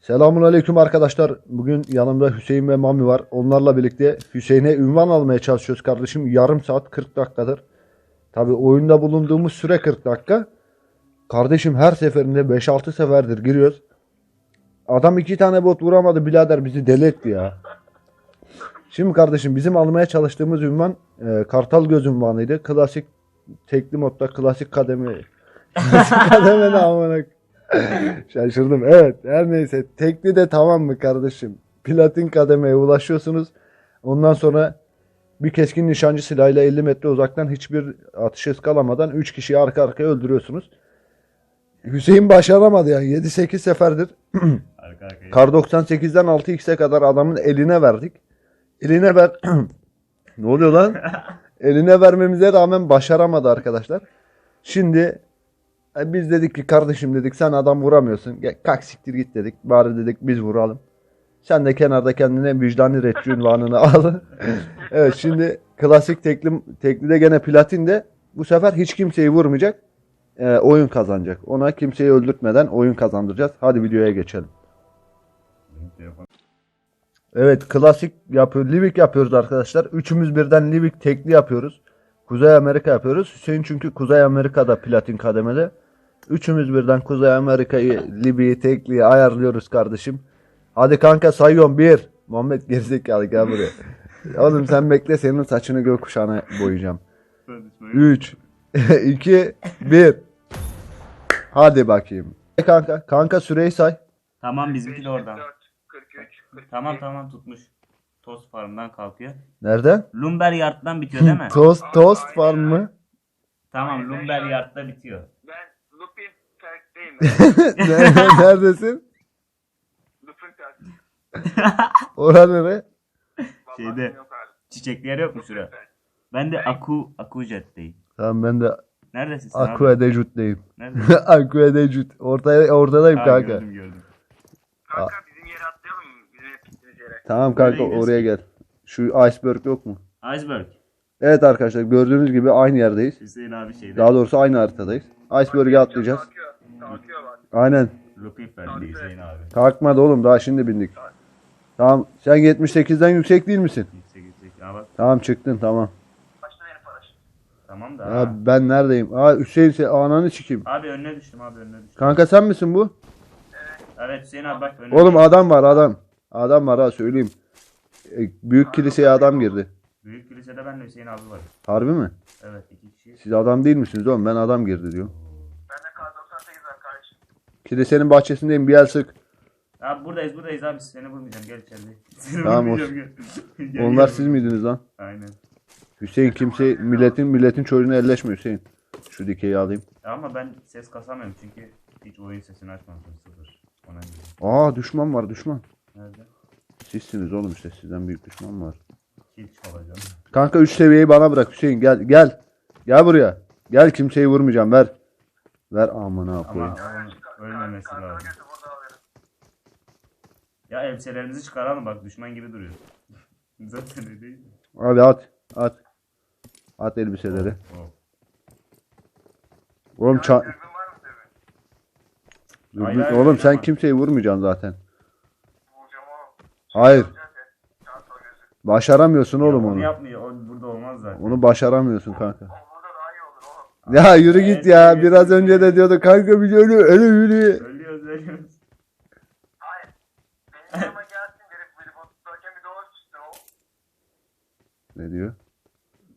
Selamun aleyküm arkadaşlar. Bugün yanımda Hüseyin ve Mami var. Onlarla birlikte Hüseyin'e ünvan almaya çalışıyoruz kardeşim. Yarım saat 40 dakikadır. Tabi oyunda bulunduğumuz süre 40 dakika. Kardeşim her seferinde 5-6 seferdir giriyoruz. Adam iki tane bot vuramadı birader bizi deli etti ya. Şimdi kardeşim bizim almaya çalıştığımız ünvan e, Kartal Göz ünvanıydı. Klasik tekli modda klasik kademe. Klasik kademe ne amına Şaşırdım. Evet her neyse. Tekli de tamam mı kardeşim? Platin kademeye ulaşıyorsunuz. Ondan sonra bir keskin nişancı silahıyla 50 metre uzaktan hiçbir atış hız kalamadan 3 kişiyi arka arkaya öldürüyorsunuz. Hüseyin başaramadı yani 7-8 seferdir. Arka arkaya. Kar 98'den 6x'e kadar adamın eline verdik. Eline ver... ne oluyor lan? eline vermemize rağmen başaramadı arkadaşlar. Şimdi e, biz dedik ki kardeşim dedik sen adam vuramıyorsun. Gel, kalk siktir git dedik. Bari dedik biz vuralım. Sen de kenarda kendine vicdani retçi ünvanını al. evet şimdi klasik tekli, teklide gene platinde bu sefer hiç kimseyi vurmayacak. E, oyun kazanacak. Ona kimseyi öldürtmeden oyun kazandıracağız. Hadi videoya geçelim. Evet klasik yapıyor. Livik yapıyoruz arkadaşlar. Üçümüz birden Livik tekli yapıyoruz. Kuzey Amerika yapıyoruz. Hüseyin çünkü Kuzey Amerika'da platin kademede. Üçümüz birden Kuzey Amerika'yı Libya'yı tekliyi ayarlıyoruz kardeşim. Hadi kanka sayıyorum. Bir. Muhammed gerizekalı gel buraya. Oğlum sen bekle senin saçını gökkuşağına boyayacağım. 3 2 1 Hadi bakayım. Kanka, kanka süreyi say. Tamam bizimki de oradan. 43, 42. Tamam tamam tutmuş. Tost farmdan kalkıyor. Nereden? Lumber Yard'dan bitiyor değil mi? Toast toast var mı? tamam Lumber Yard'da bitiyor. Neredesin? Terk. Orada nere? Şeyde. yer yok mu şura? Ben de Aku Aku Jet'teyim. Tamam ben de Neredesin sen abi? Aqua de Jut'teyim. Neredesin? Aqua de Jut. Ortaya, oradayım Ha, kanka. Gördüm gördüm. Kanka bizim yere atlayalım mı? Bizim hep gittiğimiz yere. Tamam kanka Nereye gidiyorsun? oraya gel. Şu iceberg yok mu? Iceberg. Evet arkadaşlar gördüğünüz gibi aynı yerdeyiz. Hüseyin abi şeyde. Daha doğrusu aynı haritadayız. Iceberg'e atlayacağız. Kalkıyor. Kalkıyor bak. Aynen. Lupin Ferdi Hüseyin abi. Kalkmadı oğlum daha şimdi bindik. Tamam sen 78'den yüksek değil misin? Yüksek yüksek. Aa bak. Tamam çıktın tamam. Başta yeni paraşüt. Tamam da. Ya ben neredeyim? Aa Hüseyin sen ananı çıkayım. Abi önüne düştüm abi önüne düştüm. Kanka sen misin bu? Evet Hüseyin abi bak önüne. Oğlum adam var adam. Adam var ha söyleyeyim. E, Büyük kiliseye adam girdi. Büyük kilisede ben de Hüseyin abi var. Harbi mi? Evet iki kişi. Siz adam değil misiniz oğlum? Ben adam girdi diyor. Kilisenin bahçesindeyim bir el sık. Abi buradayız buradayız abi seni vurmayacağım gel içeride. Seni Tamam, vurmayacağım gel. Gel, Onlar gel. siz miydiniz lan? Aynen. Hüseyin kimse milletin milletin çocuğunu elleşme Hüseyin. Şu dikeyi alayım. Ama ben ses kasamıyorum çünkü hiç oyun sesini açmamışım sıfır. Ona göre. Aa düşman var düşman. Nerede? Sizsiniz oğlum işte sizden büyük düşman var. Kill çalacağım. Kanka 3 seviyeyi bana bırak Hüseyin gel gel. Gel buraya. Gel kimseyi vurmayacağım ver. Ver amına Ama koyayım. onun ölmemesi Kanka lazım. Ya elbiselerinizi çıkaralım bak düşman gibi duruyor. Zaten öyle değil mi? Hadi at at. At elbiseleri. Oh. Oğlum ça- Dürbün Hayır, hayır, Oğlum hayır, sen yapma. kimseyi vurmayacaksın zaten. Hayır. Başaramıyorsun oğlum Onu onu. yapmıyor. O burada olmaz zaten. Onu başaramıyorsun kanka. O burada daha iyi olur oğlum. Ya yürü git ya. Biraz önce de diyordu kanka bir ölü ölü yürü. Ölüyoruz ölüyoruz. Hayır. Benim yanıma gelsin bir. Ne diyor?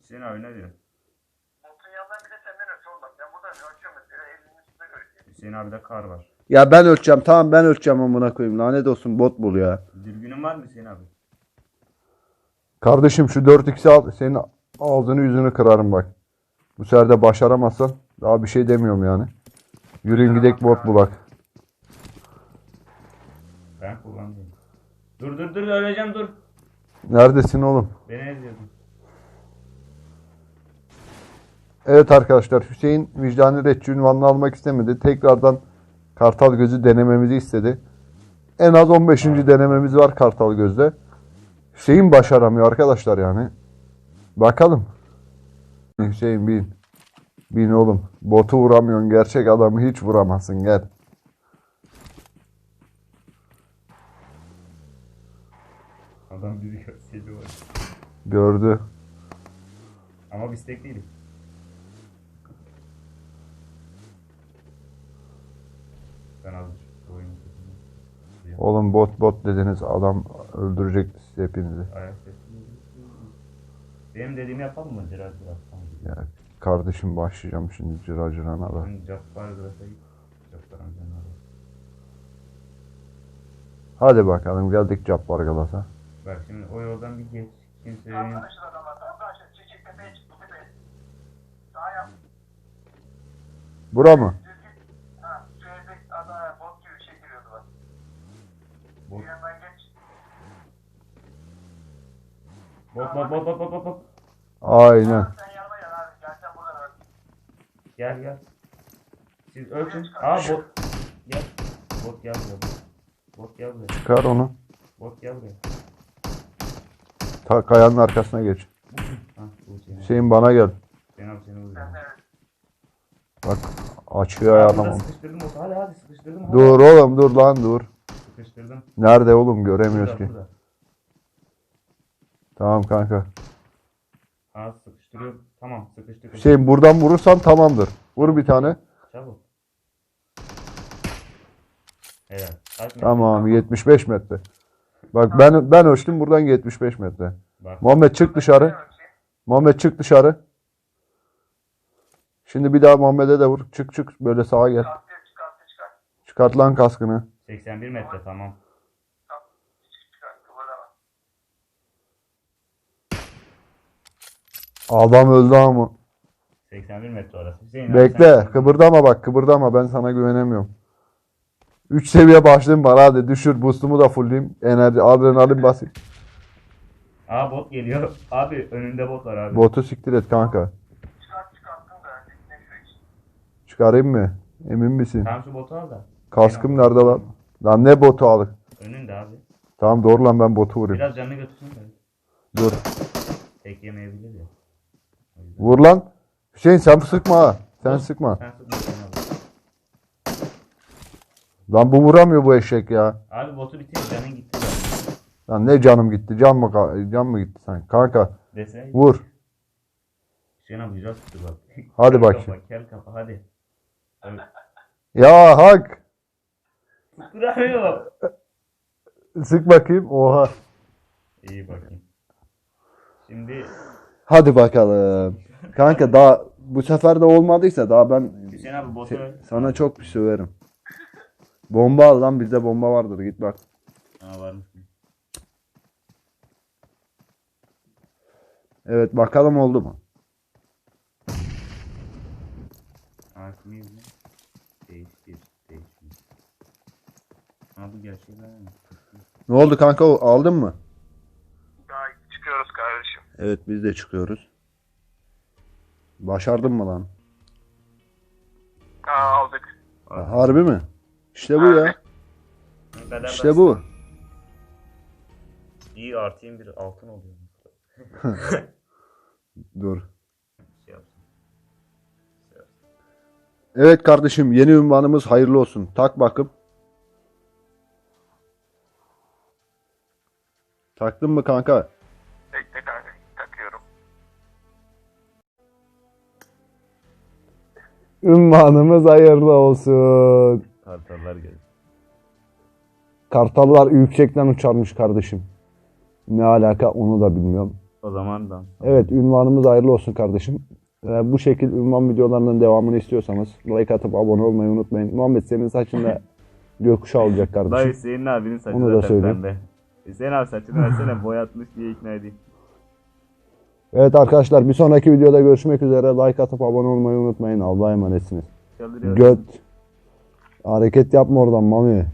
Hüseyin abi ne diyor? Botun yanından bir de senden öte oğlum. Ben buradan ölçüyorum mesela elinin üstünde görüyorum. Hüseyin abi de kar var. Ya ben ölçeceğim. Tamam ben ölçeceğim amına koyayım. Lanet olsun bot bul ya. Dürbünün var mı Hüseyin abi? Kardeşim şu 4x'i al. Senin ağzını yüzünü kırarım bak. Bu sefer de başaramazsan daha bir şey demiyorum yani. Yürüyün gidek bot bulak. Ben kullanmıyorum. Dur dur dur öleceğim dur. Neredesin oğlum? Beni eziyordun. Evet arkadaşlar Hüseyin vicdani retçi ünvanını almak istemedi. Tekrardan Kartal Gözü denememizi istedi. En az 15. denememiz var Kartal Göz'de. Hüseyin başaramıyor arkadaşlar yani. Bakalım. Hüseyin bin. Bin oğlum. Botu vuramıyorsun. Gerçek adamı hiç vuramazsın. Gel. Adam bizi görseydi var. Gördü. Ama biz tek değiliz. Ben az oyunu. Oğlum bot bot dediniz adam öldürecek sizi hepinizi. Ayak sesini. Benim dediğimi yapalım mı? Cirar. Tamam. Ya kardeşim başlayacağım şimdi cıra cırana da. Ben Cappar Gras'a git. Cappar amcanın arası. Hadi bakalım geldik Cabbar Galas'a. Bak şimdi o yoldan bir geç. Kimsenin Arkadaşlar adamlar karşı tepeye tepeye. Yap. Bura mı? Düzgün. Ha şu evde adam bot gibi bir şey giriyordu bak. bot Bir yandan geç. Bot bot bot bot bot bot. Aynen. Gel. Gel. Siz ölçün. Aa bot. Gel. Bot gel buraya. Bot, bot gel buraya. Çıkar onu. Bot gel buraya. Ta kayanın arkasına geç. Hüseyin bana gel. Ben abi seni vuracağım. Bak burada ayarlamam. Sıkıştırdım botu. Hadi hadi sıkıştırdım. hadi. Dur oğlum dur lan dur. Sıkıştırdım. Nerede oğlum göremiyoruz Burada, ki. burada. Tamam kanka. Aa sıkıştırıyorum. Tamam sıkıştı. Hüseyin buradan vurursan tamamdır. Vur bir tane. Çabuk. Helal. Kaç metre? Tamam 75 metre. Bak ben ben ölçtüm buradan 75 metre. Bak. Muhammed çık dışarı. Muhammed çık dışarı. Şimdi bir daha Muhammed'e de vur. Çık çık böyle sağa gel. Çıkart lan kaskını. 81 metre tamam. Adam öldü ama. 81 metre orası. Abi Bekle. sen- Kıpırdama bak. Kıpırdama. Ben sana güvenemiyorum. 3 seviye başlayayım bana hadi. Düşür. Boost'umu da fullleyeyim. Enerji, adrenalin basayım. Aa bot geliyor. Abi önünde bot var abi. Botu siktir et kanka. Çıkart çıkarttım da. Çıkarayım mı? Emin misin? Tamam şu botu al da. Kaskım nerede lan? Lan ne botu aldık? Önünde abi. Tamam doğru lan ben botu vurayım. Biraz canını götürsün de. Dur. Tek yemeyebilir ya. Vur lan. Hüseyin sen sıkma ha. Sen sıkma. Abi. Lan bu vuramıyor bu eşek ya. Abi botu bitir canın gitti zaten. Lan ne canım gitti? Can mı ka- can mı gitti sen? Kanka Dese. vur. Hüseyin abi güzel tuttu bak. Hadi Kel bakayım. kafa, Kel kafa hadi. Evet. Ya hak. Duramıyor. Sık bakayım. Oha. İyi bakayım. Şimdi Hadi bakalım. Kanka daha bu sefer de olmadıysa daha ben Hüseyin abi botu öl. sana çok bir söverim. Bomba al lan bizde bomba vardır git bak. Aa varmış. Evet bakalım oldu mu? Hakimi izle. Değiştir. Değiştir. Abi gerçekten mi? Ne oldu kanka aldın mı? Evet biz de çıkıyoruz. Başardın mı lan? Aa aldık. Ha, Harbi mi? İşte bu ya. Kadar İşte bu. İyi artıyım bir altın oluyor. Dur. Şey. Şey. Evet kardeşim yeni ünvanımız hayırlı olsun. Tak bakıp. Taktın mı kanka? Ünvanımız hayırlı olsun. Kartallar gelir. Kartallar yüksekten uçarmış kardeşim. Ne alaka onu da bilmiyorum. O zaman da. Evet ünvanımız hayırlı olsun kardeşim. Ee, bu şekil ünvan videolarının devamını istiyorsanız like atıp abone olmayı unutmayın. Muhammed senin saçında gökkuşağı olacak Dayı kardeşim. Hüseyin abinin saçı Onu da zaten söyleyeyim. pembe. Hüseyin abi saçını versene boyatmış diye ikna edeyim. Evet arkadaşlar bir sonraki videoda görüşmek üzere. Like atıp abone olmayı unutmayın. Allah'a emanetsiniz. Göt. Hareket yapma oradan Mami.